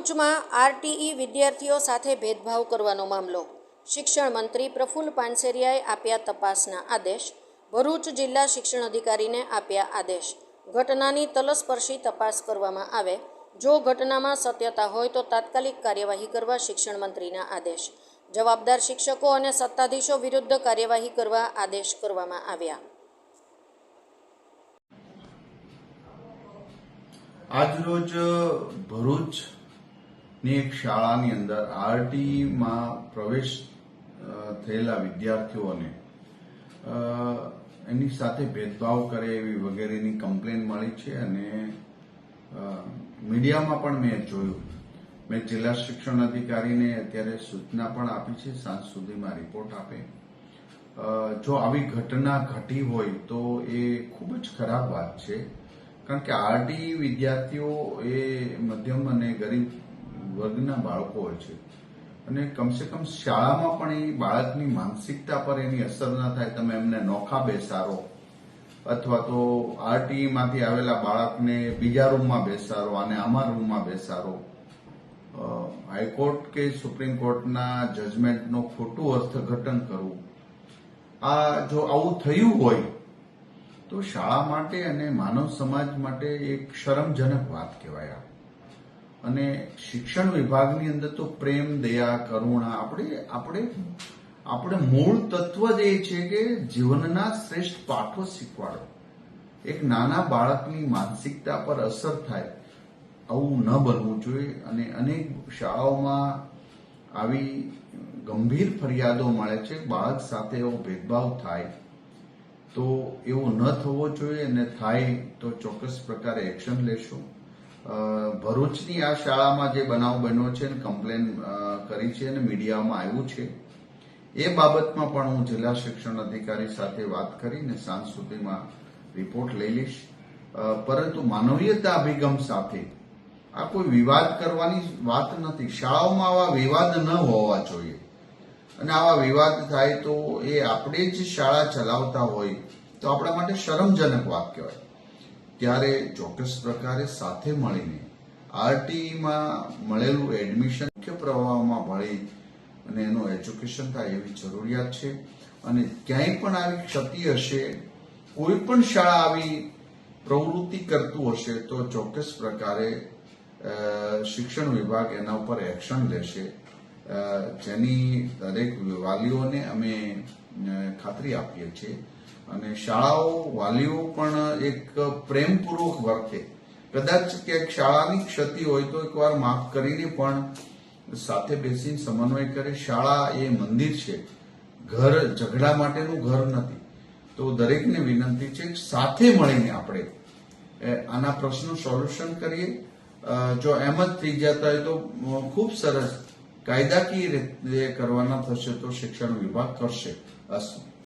ભરૂચમાં આરટીઈ વિદ્યાર્થીઓ સાથે ભેદભાવ કરવાનો મામલો. શિક્ષણ મંત્રી પ્રફુલ્લ પાનસેરિયાએ આપ્યા તપાસના આદેશ. ભરૂચ જિલ્લા શિક્ષણ અધિકારીને આપ્યા આદેશ. ઘટનાની તલસ્પર્શી તપાસ કરવામાં આવે. જો ઘટનામાં સત્યતા હોય તો તાત્કાલિક કાર્યવાહી કરવા શિક્ષણ મંત્રીના આદેશ. જવાબદાર શિક્ષકો અને સત્તાધીશો વિરુદ્ધ કાર્યવાહી કરવા આદેશ કરવામાં આવ્યા. આજરોજ ભરૂચની એક શાળાની અંદર આરટીમાં પ્રવેશ થયેલા વિદ્યાર્થીઓને એની સાથે ભેદભાવ કરે એવી વગેરેની કમ્પ્લેન મળી છે અને મીડિયામાં પણ મેં જોયું. મેં જિલ્લા શિક્ષણ અધિકારીને અત્યારે સૂચના પણ આપી છે, સાંજ સુધીમાં રિપોર્ટ આપે. જો આવી ઘટના ઘટી હોય તો એ ખૂબ જ ખરાબ વાત છે. કારણ કે આરટી વિદ્યાર્થીઓ એ મધ્યમ અને ગરીબ વર્ગના બાળકો હોય છે. અને કમસે કમ શાળામાં પણ એ બાળકની માનસિકતા પર એની અસર ના થાય. તમે એમને નોખા બેસારો અથવા તો આરટીઈમાંથી આવેલા બાળકને બીજા રૂમમાં બેસારો અને આમાં રૂમમાં બેસારો હાઈકોર્ટ કે સુપ્રીમ કોર્ટના જજમેન્ટનું ખોટું અર્થઘટન કરવું. આ જો આવું થયું હોય, તો શાળા માટે અને માનવ સમાજ માટે એક શરમજનક વાત કહેવાય. અને શિક્ષણ વિભાગની અંદર તો પ્રેમ, દયા, કરુણા, આપણે આપણે આપણે મૂળ તત્વ જ એ છે કે જીવનના શ્રેષ્ઠ પાઠો શીખવાડો. એક નાના બાળકની માનસિકતા પર અસર થાય, આવું ન બનવું જોઈએ અને અનેક શાળાઓમાં આવી ગંભીર ફરિયાદો મળે છે, બાળક સાથે એવો ભેદભાવ થાય તો એવો ન થવો જોઈએ અને થાય તો ચોક્કસ પ્રકારે એક્શન લેશું. ભરૂચની આ શાળામાં જે બનાવ બન્યો છે અને કમ્પ્લેન કરી છે અને મીડિયામાં આવ્યું છે, એ બાબતમાં પણ હું જિલ્લા શિક્ષણ અધિકારી સાથે વાત કરીને સાંજ સુધીમાં રિપોર્ટ લઈ લઈશ. પરંતુ માનવીયતા અભિગમ સાથે આ કોઈ વિવાદ કરવાની વાત નથી. શાળાઓમાં આવા વિવાદ ન હોવા જોઈએ. અને આવા વિવાદ થાય તો એ આપણે જ શાળા ચલાવતા હોય તો આપણા માટે શરમજનક વાત કહેવાય. ત્યારે ચોક્કસ પ્રકારે સાથે મળીને આરટીઈમાં મળેલું એડમિશન મુખ્ય પ્રવાહમાં ભળી અને એનું એજ્યુકેશન થાય એવી જરૂરિયાત છે. અને ક્યાંય પણ આવી ક્ષતિ હશે, કોઈ પણ શાળા આવી પ્રવૃત્તિ કરતું હશે, તો ચોક્કસ પ્રકારે શિક્ષણ વિભાગ એના ઉપર એક્શન લેશે. જેની દરેક વાલીઓને અમે ખાતરી આપીએ છીએ. અને શાળાઓ વાલીઓ પણ એક પ્રેમપૂર્વક વર્તે. કદાચ ક્યાંક શાળાની ક્ષતિ હોય તો એકવાર માફ કરીને પણ સાથે બેસીને સમન્વય કરે. શાળા એ મંદિર છે. ઘર ઝઘડા માટેનું ઘર નથી. તો દરેકને વિનંતી છે સાથે મળીને આપણે આના પ્રશ્નો સોલ્યુશન કરીએ. જો એમ જ થઈ જતા હોય તો ખૂબ સરસ. કાયદાકીય રીતે કરવાના થશે તો શિક્ષણ વિભાગ કરશે. અસ્તુ